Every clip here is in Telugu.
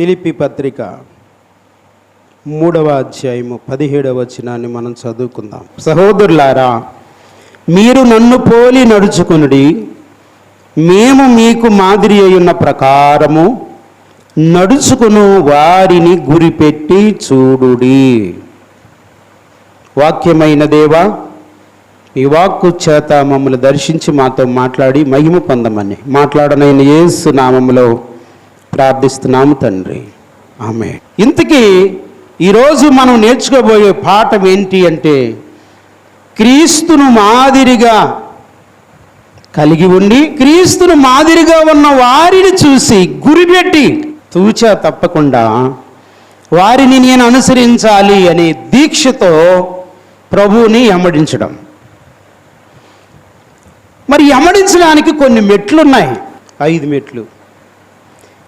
పిలిపి పత్రిక మూడవ అధ్యాయము పదిహేడవ వచనాన్ని మనం చదువుకుందాం. సహోదరులారా మీరు నన్ను పోలి నడుచుకునుడి మేము మీకు మాదిరి అయ్యున్న ప్రకారము నడుచుకును వారిని గురిపెట్టి చూడుడి. వాక్యమైన దేవా ఈ వాక్కు చేత మమ్మల్ని దర్శించి మాతో మాట్లాడి మహిమ పొందమని మాట్లాడనైన యేసు నామములో ప్రార్థిస్తున్నాము తండ్రి. ఆమె ఇంతకీ ఈరోజు మనం నేర్చుకోబోయే పాఠం ఏంటి అంటే క్రీస్తును మాదిరిగా కలిగి ఉండి క్రీస్తును మాదిరిగా ఉన్న వారిని చూసి గురిపెట్టి తూచా తప్పకుండా వారిని నేను అనుసరించాలి అనే దీక్షతో ప్రభువుని ఎమ్మడించడం మరి ఎమ్మడించడానికి కొన్ని మెట్లు ఉన్నాయి ఐదు మెట్లు.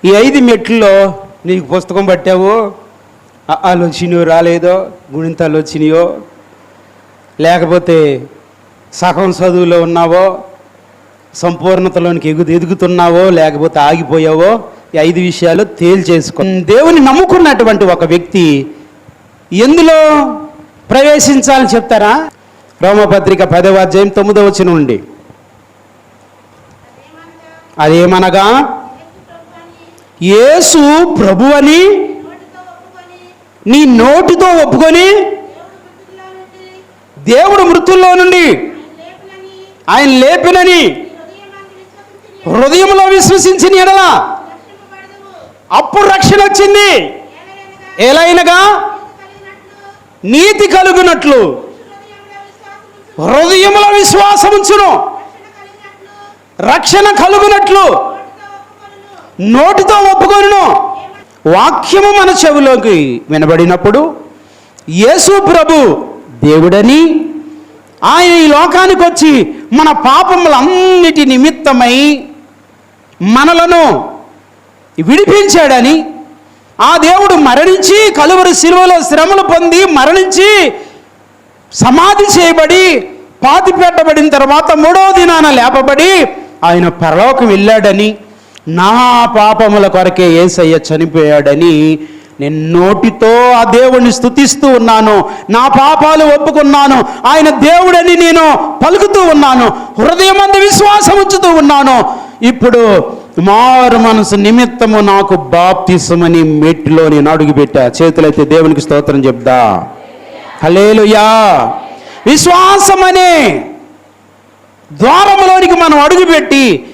ఈ ఐదు మెట్లలో నీకు పుస్తకం పట్టావో? అలు రాలేదో? గుణింతాలు వచ్చినాయో లేకపోతే సగం చదువులో ఉన్నావో? సంపూర్ణతలోనికి ఎగు ఎదుగుతున్నావో? లేకపోతే ఆగిపోయావో? ఈ ఐదు విషయాలు తేల్చేసుకో. దేవుని నమ్ముకున్నటువంటి ఒక వ్యక్తి ఎందులో ప్రవేశించాలని చెప్తారా? రోమపత్రిక పదవ అధ్యాయం తొమ్మిదవ వచ్చిన నుండి. అదేమనగా? యేసు ప్రభు అని నీ నోటితో ఒప్పుకొని దేవుడు మృతుల్లో నుండి ఆయన లేపినని హృదయంలో విశ్వసించిన ఎడల అప్పుడు రక్షణ వచ్చింది. ఎలైనగా నీతి కలుగునట్లు హృదయంలో విశ్వాసం ఉంచును రక్షణ కలుగునట్లు నోటితో ఒప్పుకొనిను. వాక్యము మన చెవిలోకి వినబడినప్పుడు యేసు ప్రభు దేవుడని ఆయన ఈ లోకానికి వచ్చి మన పాపములన్నిటి నిమిత్తమై మనలను విడిపించాడని ఆ దేవుడు మరణించి కలువరి శిలువలో శ్రమలు పొంది మరణించి సమాధి చేయబడి పాతి పెట్టబడిన తర్వాత మూడవ దినాన లేపబడి ఆయన పరలోకం వెళ్ళాడని నా పాపముల కొరకే ఏసయ్య చనిపోయాడని నేను నోటితో ఆ దేవుణ్ణి స్థుతిస్తూ ఉన్నాను. నా పాపాలు ఒప్పుకున్నాను. ఆయన దేవుడని నేను పలుకుతూ ఉన్నాను. హృదయం అంత విశ్వాసం ఉంచుతూ ఉన్నాను. ఇప్పుడు మారు మనసు నిమిత్తము నాకు బాప్తిసమని మెట్టులో నేను అడుగుపెట్టా. చేతులైతే దేవునికి స్తోత్రం చెప్దా హలేలుయా విశ్వాసమనే ద్వారములోనికి మనం అడుగుపెట్టి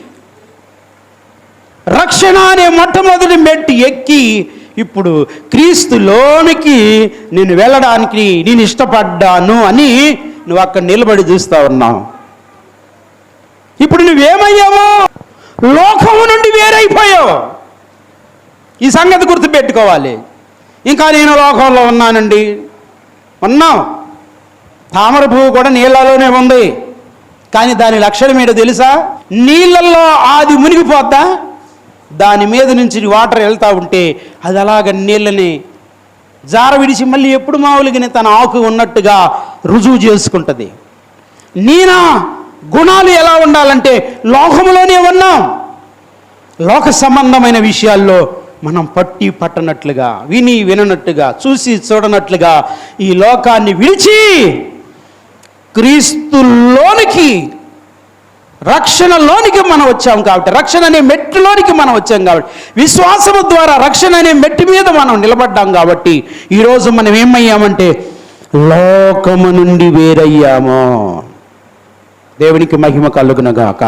రక్షణ అనే మొట్టమొదటి మెట్టు ఎక్కి ఇప్పుడు క్రీస్తులోనికి నేను వెళ్ళడానికి నేను ఇష్టపడ్డాను అని నువ్వు అక్కడ నిలబడి చూస్తూ ఉన్నావు. ఇప్పుడు నువ్వేమయ్యావు? లోకము నుండి వేరైపోయావు. ఈ సంగతి గుర్తుపెట్టుకోవాలి. ఇంకా నేను లోకంలో ఉన్నానండి. ఉన్నావు. తామర పువ్వు కూడా నీళ్ళలోనే ఉంది. కానీ దాని లక్షణం ఏంటో తెలుసా? నీళ్ళల్లో అది మునిగిపోద్దా దాని మీద నుంచి వాటర్ వెళ్తూ ఉంటే అది అలాగ నీళ్ళని జార విడిచి మళ్ళీ ఎప్పుడు మామూలుగానే తన ఆకు ఉన్నట్టుగా రుజువు చేసుకుంటుంది. నీనా గుణాలు ఎలా ఉండాలంటే లోకంలోనే ఉన్నాం. లోక సంబంధమైన విషయాల్లో మనం పట్టి పట్టనట్లుగా విని విననట్టుగా చూసి చూడనట్లుగా ఈ లోకాన్ని విడిచి క్రీస్తులోనికి రక్షణలోనికి మనం వచ్చాం కాబట్టి రక్షణ అనే మెట్టులోనికి మనం వచ్చాం కాబట్టి విశ్వాసము ద్వారా రక్షణ అనే మెట్టు మీద మనం నిలబడ్డాం కాబట్టి ఈరోజు మనం ఏమయ్యామంటే లోకము నుండి వేరయ్యాము. దేవునికి మహిమ కలుగునగాక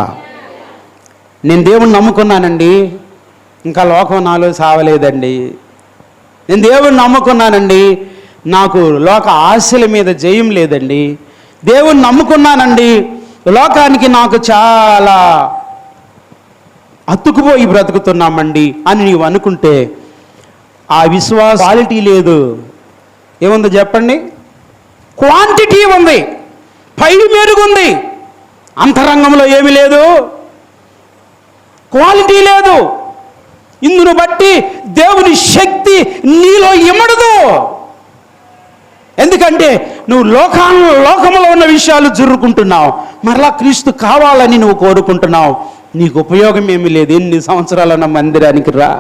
నేను దేవుణ్ణి నమ్ముకున్నానండి. ఇంకా లోకం నాలో సావలేదండి. నేను దేవుణ్ణి నమ్ముకున్నానండి. నాకు లోక ఆశల మీద జయం లేదండి. దేవుణ్ణి నమ్ముకున్నానండి. లోకానికి నాకు చాలా అతుకుపోయి బ్రతుకుతున్నామండి అని నీవు అనుకుంటే ఆ విశ్వాస క్వాలిటీ లేదు. ఏముందో చెప్పండి? క్వాంటిటీ ఉంది. పై మెరుగుంది అంతరంగంలో ఏమీ లేదు. క్వాలిటీ లేదు. ఇందును బట్టి దేవుని శక్తి నీలో ఇమడదు ఎందుకంటే నువ్వు లోకాలను లోకంలో ఉన్న విషయాలు జరురుకుంటున్నావు మరలా క్రీస్తు కావాలని నువ్వు కోరుకుంటున్నావు. నీకు ఉపయోగం ఏమీ లేదు. ఎన్ని సంవత్సరాలన్న మందిరానికి రా.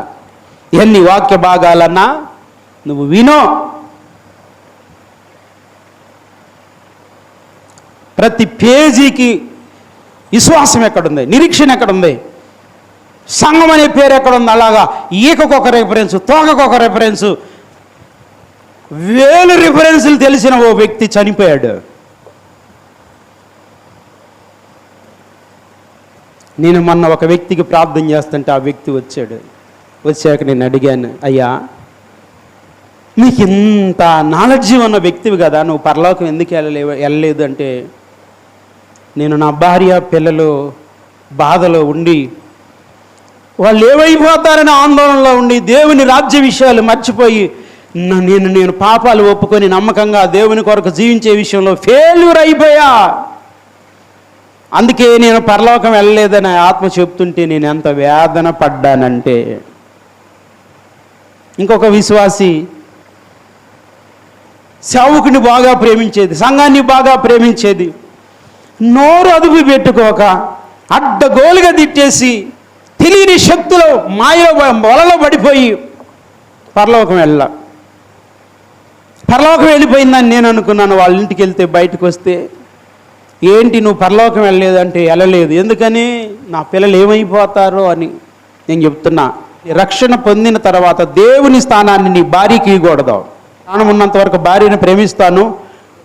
ఎన్ని వాక్య భాగాలన్నా నువ్వు వినో. ప్రతి పేజీకి విశ్వాసం ఎక్కడుంది? నిరీక్షణ ఎక్కడుంది? సంఘం అనే పేరు ఎక్కడుంది? అలాగా ఈకకు ఒక రెఫరెన్స్ తోకకు ఒక రెఫరెన్స్ వేలు రిఫరెన్సులు తెలిసిన ఓ వ్యక్తి చనిపోయాడు. నేను మొన్న ఒక వ్యక్తికి ప్రార్థన చేస్తుంటే ఆ వ్యక్తి వచ్చాడు. వచ్చాక నేను అడిగాను అయ్యా నీకు ఇంత నాలెడ్జి ఉన్న వ్యక్తివి కదా నువ్వు పరలోకం ఎందుకు వెళ్ళలే వెళ్ళలేదు అంటే నేను నా భార్య పిల్లలు బాధలో ఉండి వాళ్ళు ఏమైపోతారని ఆందోళనలో ఉండి దేవుని రాజ్య విషయాలు మర్చిపోయి నేను నేను పాపాలు ఒప్పుకొని నమ్మకంగా దేవుని కొరకు జీవించే విషయంలో ఫెయిల్యూర్ అయిపోయా. అందుకే నేను పరలోకం వెళ్ళలేదని ఆత్మ చెప్తుంటే నేను ఎంత వేదన పడ్డానంటే. ఇంకొక విశ్వాసి సేవకుని బాగా ప్రేమించేది సంఘాన్ని బాగా ప్రేమించేది. నోరు అదుపు పెట్టుకోక అడ్డగోలుగా తిట్టేసి తెలియని శక్తులు మాయలో వలలో పడిపోయి పరలోకం వెళ్ళ. పరలోకం వెళ్ళిపోయిందని నేను అనుకున్నాను. వాళ్ళ ఇంటికి వెళ్తే బయటకు వస్తే ఏంటి నువ్వు పరలోకం వెళ్ళలేదంటే వెళ్ళలేదు. ఎందుకని? నా పిల్లలు ఏమైపోతారో? అని నేను చెప్తున్నా. రక్షణ పొందిన తర్వాత దేవుని స్థానాన్ని నీ భార్యకి ఇవ్వకూడదు. స్థానం ఉన్నంత వరకు భార్యను ప్రేమిస్తాను.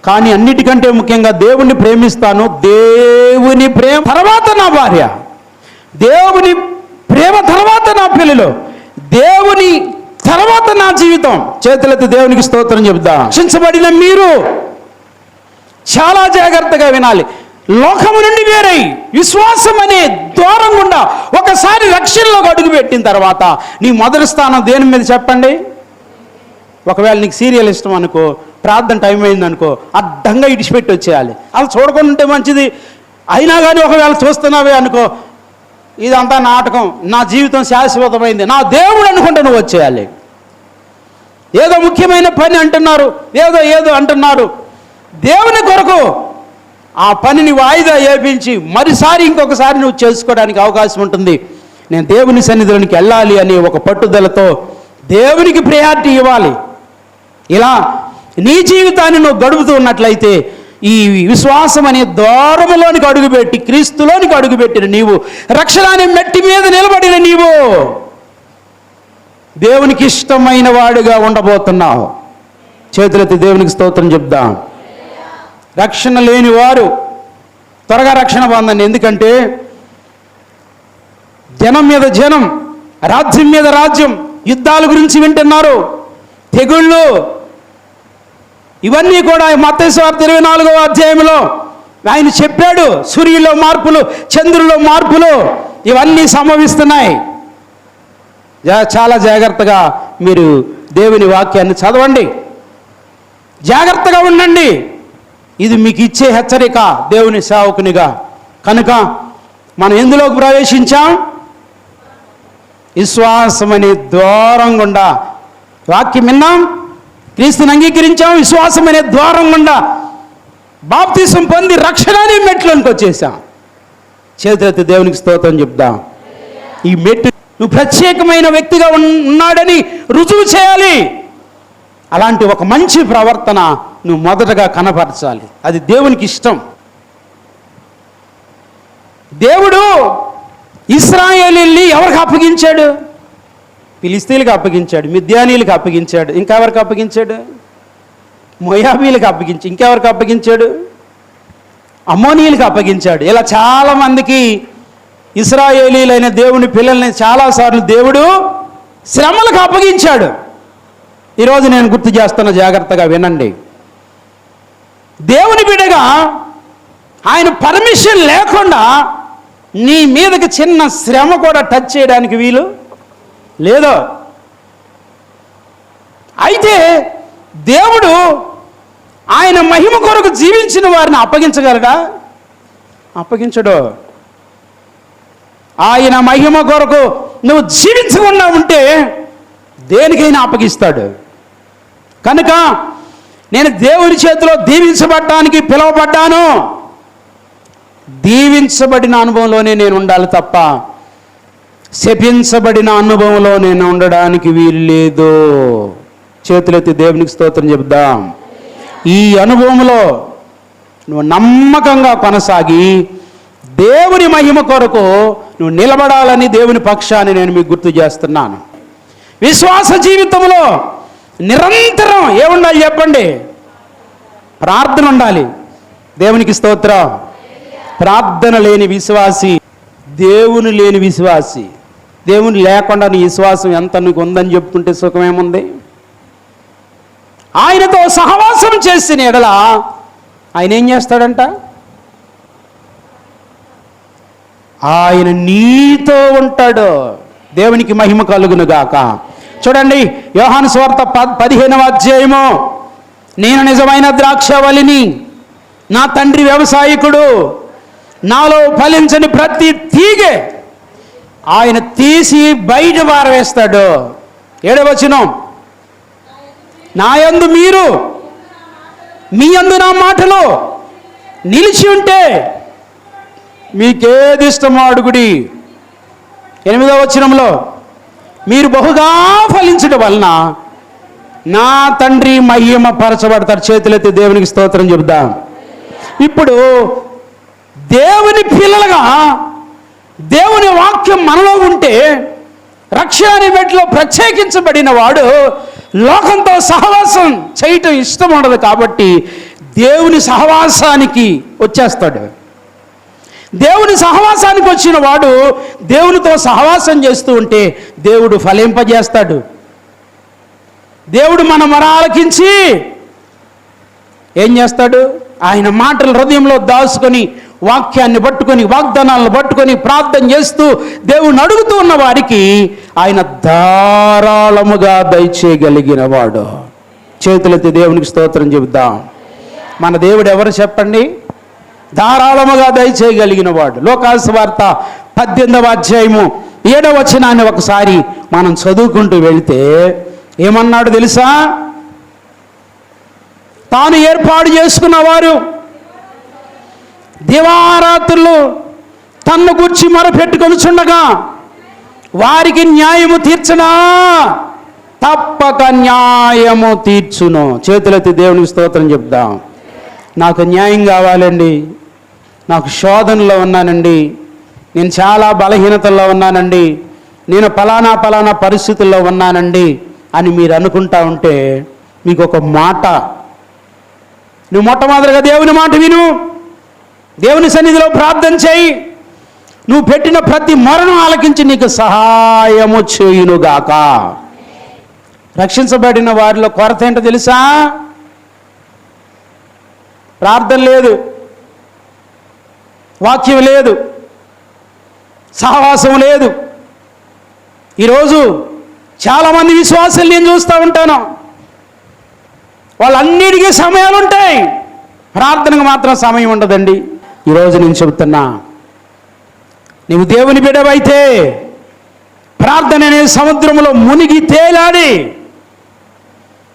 కానీ అన్నిటికంటే ముఖ్యంగా దేవుణ్ణి ప్రేమిస్తాను. దేవుని ప్రేమ తర్వాత నా భార్య. దేవుని ప్రేమ తర్వాత నా పిల్లలు. దేవుని తర్వాత నా జీవితం. చేతులెత్తి దేవునికి స్తోత్రం చెబుదా రక్షించబడిన మీరు చాలా జాగ్రత్తగా వినాలి. లోకము నుండి వేరై విశ్వాసం అనే ద్వారం గుండా ఒకసారి రక్షణలోకి అడుగు పెట్టిన తర్వాత నీ మొదటి స్థానం దేని మీద చెప్పండి? ఒకవేళ నీకు సీరియల్ ఇష్టం అనుకో ప్రార్థన టైం అయింది అనుకో అడ్డంగా ఇడిచిపెట్టి వచ్చేయాలి. అలా చూడకుండా ఉంటే మంచిది. అయినా కానీ ఒకవేళ చూస్తున్నావే అనుకో ఇదంతా నాటకం. నా జీవితం శాశ్వతమైంది. నా దేవుడు అనుకుంటే నువ్వు వచ్చేయాలి. ఏదో ముఖ్యమైన పని అంటున్నారు. ఏదో ఏదో అంటున్నారు. దేవుని కొరకు ఆ పనిని వాయిదా వేపించి మరిసారి ఇంకొకసారి నువ్వు చేసుకోవడానికి అవకాశం ఉంటుంది. నేను దేవుని సన్నిధిలోనికి వెళ్ళాలి అనే ఒక పట్టుదలతో దేవునికి ప్రయారిటీ ఇవ్వాలి. ఇలా నీ జీవితాన్ని నువ్వు గడుపుతూ ఉన్నట్లయితే ఈ విశ్వాసం అనే ద్వారములోనికి అడుగుపెట్టి క్రీస్తులోనికి అడుగుపెట్టిన నీవు రక్షణ అనే మెట్టి మీద నిలబడిన నీవు దేవునికి ఇష్టమైన వాడుగా ఉండబోతున్నావు. చేతులెత్తి దేవునికి స్తోత్రం చెప్దాం రక్షణ లేని వారు త్వరగా రక్షణ పొందండి. ఎందుకంటే జనం మీద జనం రాజ్యం మీద రాజ్యం యుద్ధాల గురించి వింటున్నారు. తెగుళ్ళు ఇవన్నీ కూడా మత్తేశ్వార్త ఇరవై నాలుగవ అధ్యాయంలో ఆయన చెప్పాడు. సూర్యులో మార్పులు చంద్రులో మార్పులు ఇవన్నీ సంభవిస్తున్నాయి. చాలా జాగ్రత్తగా మీరు దేవుని వాక్యాన్ని చదవండి. జాగ్రత్తగా ఉండండి. ఇది మీకు ఇచ్చే హెచ్చరిక దేవుని సేవకునిగా. కనుక మనం ఎందులోకి ప్రవేశించాం? విశ్వాసం అనే ద్వారం గుండా. వాక్యం విన్నాం? క్రీస్తుని అంగీకరించాం విశ్వాసం అనే ద్వారం గుండా బాప్తీసం పొంది రక్షణ అనే మెట్లోనికి వచ్చేసాం. చేతులెత్తి దేవునికి స్తోత్రం చెప్దాం. ఈ మెట్టు నువ్వు ప్రత్యేకమైన వ్యక్తిగా ఉన్నాడని రుజువు చేయాలి. అలాంటి ఒక మంచి ప్రవర్తన నువ్వు మొదటగా కనపరచాలి. అది దేవునికి ఇష్టం. దేవుడు ఇస్రాయేలీల్ని ఎవరికి అప్పగించాడు? ఫిలిస్తీన్లకు అప్పగించాడు మిద్యానీలకు అప్పగించాడు ఇంకెవరికి అప్పగించాడు? మొయాబీలకు అప్పగించి ఇంకెవరికి అప్పగించాడు? అమ్మోనీయులకు అప్పగించాడు. ఇలా చాలామందికి ఇస్రాయేలీలైన దేవుని పిల్లల్ని చాలాసార్లు దేవుడు శ్రమలకు అప్పగించాడు. ఈరోజు నేను గుర్తు చేస్తున్న జాగ్రత్తగా వినండి. దేవుని బిడగా ఆయన పర్మిషన్ లేకుండా నీ మీదకి చిన్న శ్రమ కూడా టచ్ చేయడానికి వీలు లేదు? అయితే దేవుడు ఆయన మహిమ కొరకు జీవించిన వారిని అప్పగించగలడా? అప్పగించడు. ఆయన మహిమ కొరకు నువ్వు జీవించకుండా ఉంటే దేనికైనా అప్పగిస్తాడు. కనుక నేను దేవుని చేతిలో దీవించబడటానికి పిలువబడ్డాను. దీవించబడిన అనుభవంలోనే నేను ఉండాలి తప్ప శపించబడిన అనుభవంలో నేను ఉండడానికి వీలు లేదు. చేతులెత్తి దేవునికి స్తోత్రం చెప్దాం ఈ అనుభవంలో నువ్వు నమ్మకంగా కొనసాగి దేవుని మహిమ కొరకు నువ్వు నిలబడాలని దేవుని పక్షాన్ని నేను మీకు గుర్తు చేస్తున్నాను. విశ్వాస జీవితంలో నిరంతరం ఏముండాలి చెప్పండి? ప్రార్థన ఉండాలి. దేవునికి స్తోత్రం. ప్రార్థన లేని విశ్వాసి దేవుని లేని విశ్వాసి. దేవుని లేకుండా నీ విశ్వాసం ఎంత నీకు ఉందని చెప్పుకుంటే సుఖమేముంది? ఆయనతో సహవాసం చేసిన ఎడల ఆయన ఏం చేస్తాడంట? ఆయన నీతో ఉంటాడు. దేవునికి మహిమ కలుగును గాక చూడండి యోహాను స్వార్థ ప పదిహేనవ అధ్యాయము. నేను నిజమైన ద్రాక్షవలిని నా తండ్రి వ్యవసాయకుడు. నాలో ఫలించని ప్రతి తీగె ఆయన తీసి బయట పారవేస్తాడు. ఏడవచనం? నా యందు మీరు మీ యందు నా మాటలు నిలిచి ఉంటే మీకేది ఇష్టమో అడుగుడి. ఎనిమిదవ వచనంలో మీరు బహుగా ఫలించడం వలన నా తండ్రి మహిమ పరచబడతారు చేతులెత్తి దేవునికి స్తోత్రం చెబుదాం. ఇప్పుడు దేవుని పిల్లలుగా దేవుని వాక్యం మనలో ఉంటే రక్షణ అనే మెట్లో ప్రత్యేకించబడిన వాడు లోకంతో సహవాసం చేయటం ఇష్టం ఉండదు కాబట్టి దేవుని సహవాసానికి వచ్చేస్తాడు. దేవుని సహవాసానికి వచ్చిన వాడు దేవునితో సహవాసం చేస్తూ ఉంటే దేవుడు ఫలింపజేస్తాడు. దేవుడు మన మొర ఆలకించి ఏం చేస్తాడు? ఆయన మాటలు హృదయంలో దాచుకొని వాక్యాన్ని పట్టుకొని వాగ్దానాలను పట్టుకొని ప్రార్థన చేస్తూ దేవుని అడుగుతూ ఉన్న వారికి ఆయన ధారాళముగా దయచేయగలిగిన వాడు. చేతులెత్తి దేవునికి స్తోత్రం చెబుదాం. మన దేవుడు ఎవరు చెప్పండి? ధారాళముగా దయచేయగలిగిన వాడు. లోకాసు వార్త పద్దెనిమిదవ అధ్యాయము ఏడవ వచనాన్ని ఒకసారి మనం చదువుకుంటూ వెళితే ఏమన్నాడు తెలుసా? తాను ఏర్పాటు చేసుకున్న వారు దివారాత్రులు తన్ను గుర్చి మొరపెట్టుకొనుచుండగా వారికి న్యాయము తీర్చనా? తప్పక న్యాయము తీర్చును. చేతులెత్తి దేవునికి స్తోత్రం చెప్దాం. నాకు న్యాయం కావాలండి. నాకు శోధనలో ఉన్నానండి. నేను చాలా బలహీనతల్లో ఉన్నానండి. నేను పలానా ఫలానా పరిస్థితుల్లో ఉన్నానండి అని మీరు అనుకుంటా ఉంటే మీకు ఒక మాట. నువ్వు మొట్టమొదటిగా దేవుని మాట విను. దేవుని సన్నిధిలో ప్రార్థన చేయి. నువ్వు పెట్టిన ప్రతి మరణం ఆలకించి నీకు సహాయము చేయునుగాక. రక్షించబడిన వారిలో కొరత ఏంటో తెలుసా? ప్రార్థన లేదు. వాక్యం లేదు. సహవాసం లేదు. ఈరోజు చాలామంది విశ్వాసాలు నేను చూస్తూ ఉంటాను. వాళ్ళన్నిటికీ సమయాలు ఉంటాయి ప్రార్థనకు మాత్రం సమయం ఉండదండి. ఈరోజు నేను చెబుతున్నా నీవు దేవుని బిడవైతే ప్రార్థన అనే సముద్రంలో మునిగి తేలాడి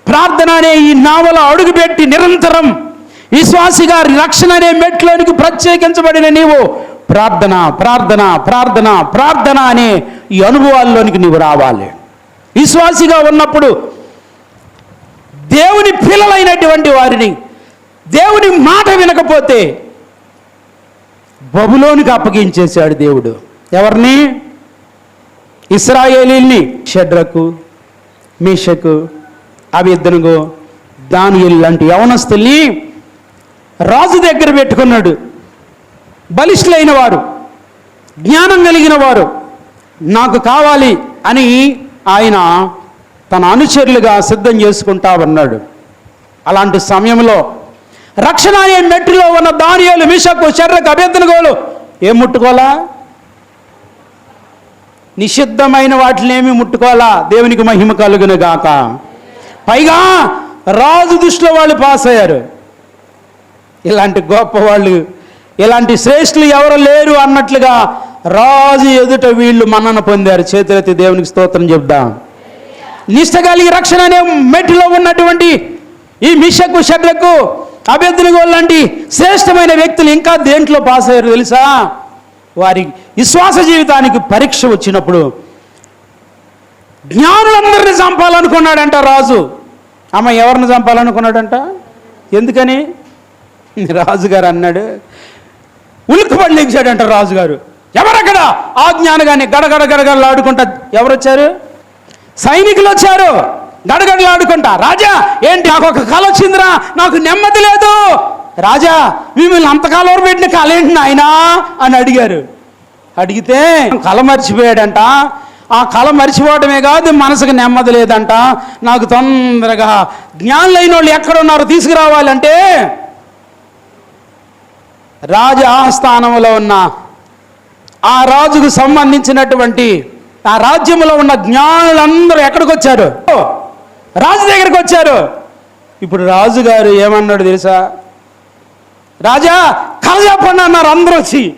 ప్రార్థన అనే ఈ నావలో అడుగుపెట్టి నిరంతరం విశ్వాసిగా రక్షణ అనే మెట్లోనికి ప్రత్యేకించబడిన నీవు ప్రార్థన ప్రార్థన ప్రార్థన ప్రార్థన అనే ఈ అనుభవాల్లోనికి నీవు రావాలి. విశ్వాసిగా ఉన్నప్పుడు దేవుని పిల్లలైనటువంటి వారిని దేవుని మాట వినకపోతే బబులోనికి అప్పగించేశాడు దేవుడు. ఎవరిని? ఇస్రాయేలీల్ని. షడ్రకు మీషకు అవి ఇద్దరుగో దానియులు లాంటి యవనస్తుల్ని రాజు దగ్గర పెట్టుకున్నాడు. బలిష్ఠులైన వారు జ్ఞానం కలిగిన వారు నాకు కావాలి అని ఆయన తన అనుచరులుగా సిద్ధం చేసుకుంటా ఉన్నాడు. అలాంటి సమయంలో రక్షణ అనే మెట్టులో ఉన్న దానియాలు మిషకు శర్రకు అభ్యర్థనగోలు ఏం ముట్టుకోలా నిషిద్ధమైన వాటినేమి ఏమి ముట్టుకోవాలా? దేవునికి మహిమ కలుగును గాక. పైగా రాజు దృష్టిలో వాళ్ళు పాస్ అయ్యారు. ఇలాంటి గొప్ప వాళ్ళు ఇలాంటి శ్రేష్ఠులు ఎవరు లేరు అన్నట్లుగా రాజు ఎదుట వీళ్ళు మన్నన పొందారు. చేతులెత్తి దేవునికి స్తోత్రం చెప్దాం. నిష్ట కలిగి రక్షణ అనే మెట్టులో ఉన్నటువంటి ఈ మిషకు షడ్రకు అభ్యర్థులు లాంటి శ్రేష్టమైన వ్యక్తులు ఇంకా దేంట్లో పాస్ అయ్యారు తెలుసా? వారి విశ్వాస జీవితానికి పరీక్ష వచ్చినప్పుడు. జ్ఞానులందరినీ చంపాలనుకున్నాడంట రాజు. అమ్మ ఎవరిని చంపాలనుకున్నాడంట? ఎందుకని? రాజుగారు అన్నాడు. ఉలిక్కిపడి లేచాడంట రాజుగారు. ఎవరక్కడ? ఆ జ్ఞానగాన్ని గడగడ గడగడలాడుకుంటా ఎవరు వచ్చారు సైనికులు వచ్చారు. గడగడలాడుకుంటా రాజా ఏంటి నాకు ఒక కళ వచ్చిందిరా? నాకు నెమ్మది లేదు. రాజా మిమ్మల్ని అంతకాలం పెట్టిన కళ ఏంటి నాయనా? అని అడిగారు. అడిగితే కళ మర్చిపోయాడంట. ఆ కళ మర్చిపోవడమే కాదు మనసుకు నెమ్మది లేదంట. నాకు తొందరగా జ్ఞానులైన వాళ్ళు ఎక్కడ ఉన్నారో తీసుకురావాలంటే రాజ ఆస్థానంలో ఉన్న ఆ రాజుకు సంబంధించినటువంటి ఆ రాజ్యంలో ఉన్న జ్ఞానులందరూ ఎక్కడికి వచ్చారు రాజు దగ్గరికి వచ్చారు. ఇప్పుడు రాజుగారు ఏమన్నాడు తెలుసా? రాజా కళ చెప్పండి అన్నారు అందరూ వచ్చి.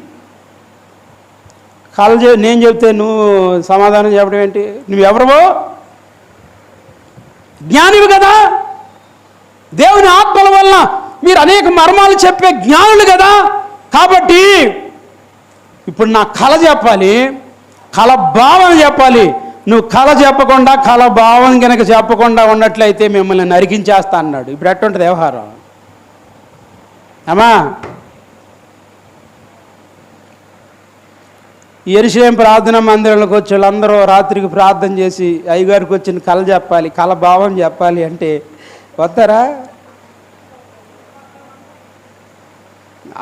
కళ చె నేను చెప్తే నువ్వు సమాధానం చెప్పడం ఏంటి? నువ్వు నువ్వెవరవో జ్ఞానివి కదా. దేవుని ఆత్మల వలన మీరు అనేక మర్మాలు చెప్పే జ్ఞానులు కదా. కాబట్టి ఇప్పుడు నా కళ చెప్పాలి కళ భావన చెప్పాలి. నువ్వు కళ చెప్పకుండా కళ భావం కనుక చెప్పకుండా ఉన్నట్లయితే మిమ్మల్ని నరికించేస్తా అన్నాడు. ఇప్పుడు ఎట్టుంటుంది వ్యవహారం? అమ్మా ఎరుసలేం ప్రార్థన మందిరంలోకి వచ్చి వాళ్ళందరూ రాత్రికి ప్రార్థన చేసి అయ్యగారికి వచ్చిన కళ చెప్పాలి కళ భావం చెప్పాలి అంటే వస్తారా?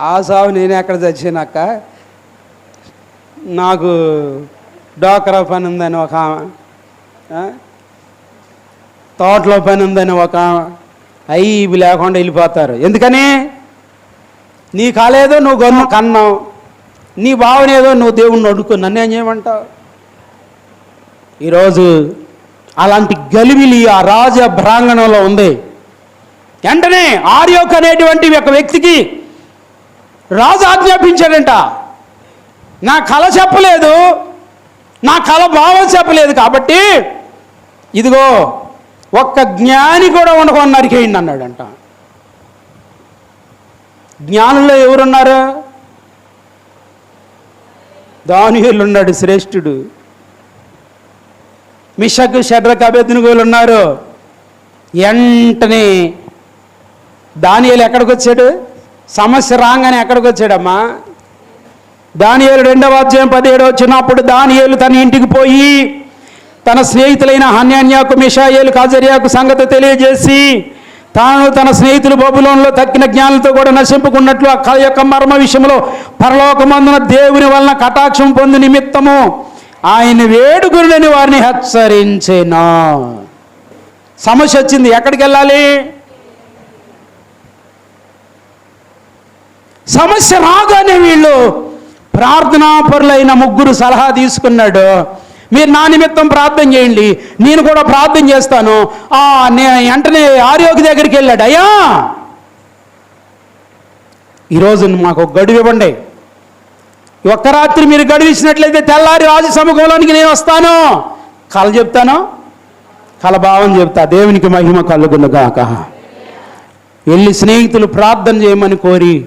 ఆ సావు నేను ఎక్కడ చచ్చినాక నాకు డోకరా పని ఉందని ఒక ఆమె. తోటలో పని ఉందని ఒక ఆమె. అయ్యి ఇవి లేకుండా వెళ్ళిపోతారు. ఎందుకని? నీ కాలేదో నువ్వు గొన్న కన్నావు. నీ భావనేదో నువ్వు దేవుణ్ణి అడుక్కో. నన్ను ఏం చేయమంటావు? ఈరోజు అలాంటి గలిమిలి ఆ రాజ ప్రాంగణంలో ఉంది. వెంటనే ఆర్యోక్ అనేటువంటి ఒక వ్యక్తికి రాజు ఆజ్ఞాపించాడంట. నా కళ చెప్పలేదు. నా కళ భావం చెప్పలేదు కాబట్టి ఇదిగో ఒక్క జ్ఞాని కూడా ఉండకుండా నరికేయండి అన్నాడంట. జ్ఞానుల్లో ఎవరున్నారు? దానియులు ఉన్నాడు శ్రేష్ఠుడు. మిషకు షడ్రక అభ్యర్థినుగోలు ఉన్నారు. వెంటనే దానియలు ఎక్కడికి వచ్చాడు సమస్య రాగానే ఎక్కడికి వచ్చాడమ్మా దానియేలు రెండవ అధ్యాయం పదిహేడు వచ్చినప్పుడు దానియేలు తన ఇంటికి పోయి తన స్నేహితులైన హన్యాన్యాకు మిషాయేలు కాజర్యాకు సంగతి తెలియజేసి తాను తన స్నేహితులు బబులోన్లో తక్కిన జ్ఞానంతో కూడా నశింపుకున్నట్లు ఆ యొక్క మర్మ విషయంలో పరలోకమందున దేవుని వలన కటాక్షం పొంది నిమిత్తము ఆయన వేడుకుని వారిని హెచ్చరించెను. సమస్య వచ్చింది ఎక్కడికి వెళ్ళాలి? సమస్య రాగానే వీళ్ళు ప్రార్థనాపరులైన ముగ్గురు సలహా తీసుకున్నాడు. మీరు నా నిమిత్తం ప్రార్థన చేయండి. నేను కూడా ప్రార్థన చేస్తాను. ఆ వెంటనే ఆర్యోగి దగ్గరికి వెళ్ళాడు. అయ్యా! ఈరోజు మాకు ఒక గడువు ఇవ్వండి. ఒక్క రాత్రి మీరు గడువిచ్చినట్లయితే తెల్లారి రాజు సముఖంలోనికి నేను వస్తాను. కళ చెప్తాను. కళ భావం చెప్తా. దేవునికి మహిమ కలుగునుగాక వెళ్ళి స్నేహితులు ప్రార్థన చేయమని కోరి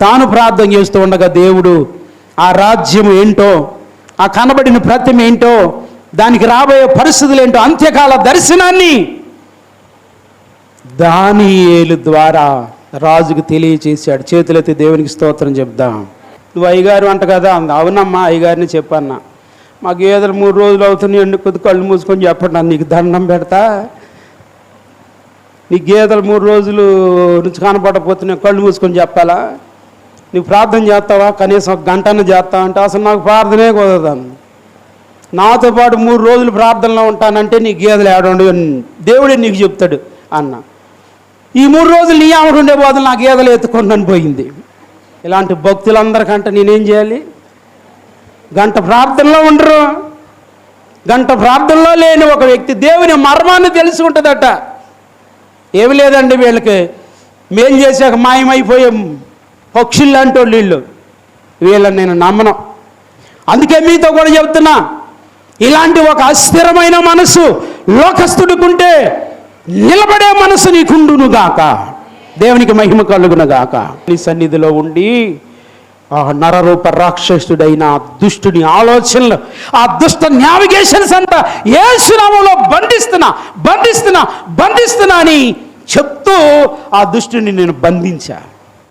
తాను ప్రార్థన చేస్తూ ఉండగా దేవుడు ఆ రాజ్యం ఏంటో ఆ కనబడిన ప్రతిమ ఏంటో దానికి రాబోయే పరిస్థితులు ఏంటో అంత్యకాల దర్శనాన్ని దానియేలు ద్వారా రాజుకు తెలియచేశాడు. చేతులైతే దేవునికి స్తోత్రం చెప్దాం నువ్వు అయ్యగారు అంట కదా? అంది. అవునమ్మా అయ్యగారిని చెప్పన్నా. మా ఏదో మూడు రోజులు అవుతున్నాయండి కొద్ది కళ్ళు మూసుకొని చెప్పండి. నీకు దండం పెడతా. నీ గేదెలు మూడు రోజులు నుంచి కనపడకపోతున్నాయి కళ్ళు మూసుకొని చెప్పాలా? నువ్వు ప్రార్థన చేస్తావా? కనీసం ఒక గంటన చేస్తావా అంటే అసలు నాకు ప్రార్థనే కుదరదాను నాతో పాటు మూడు రోజులు ప్రార్థనలో ఉంటానంటే నీ గేదెలు ఏడండు దేవుడే నీకు చెప్తాడు అన్న. ఈ మూడు రోజులు నీ ఆమెడు ఉండే బోధలు నా గేదెలు ఎత్తుకుంటాను పోయింది. ఇలాంటి భక్తులందరికంటే నేనేం చేయాలి? గంట ప్రార్థనలో ఉండరు. గంట ప్రార్థనలో లేని ఒక వ్యక్తి దేవుని మర్మాన్ని తెలుసుకుంటుందట. ఏమి లేదండి వీళ్ళకి. మేలు చేసాక మాయమైపోయే. పక్షులు లాంటి వాళ్ళు. వీళ్ళు వీళ్ళని నేను నమ్మను. అందుకే మీతో కూడా చెబుతున్నా ఇలాంటి ఒక అస్థిరమైన మనసు లోకస్తుడికుంటే నిలబడే మనసు నీకుండును గాక దేవునికి మహిమ కలుగును గాక నీ సన్నిధిలో ఉండి ఆ నరరూప రాక్షసుడైన ఆ దుష్టుని ఆలోచనలు ఆ దుష్ట నావిగేషన్స్ అంతా ఏ సునామంలో బంధిస్తున్నా బంధిస్తున్నా బంధిస్తున్నా అని చెప్తూ ఆ దుష్టుని నేను బంధించా.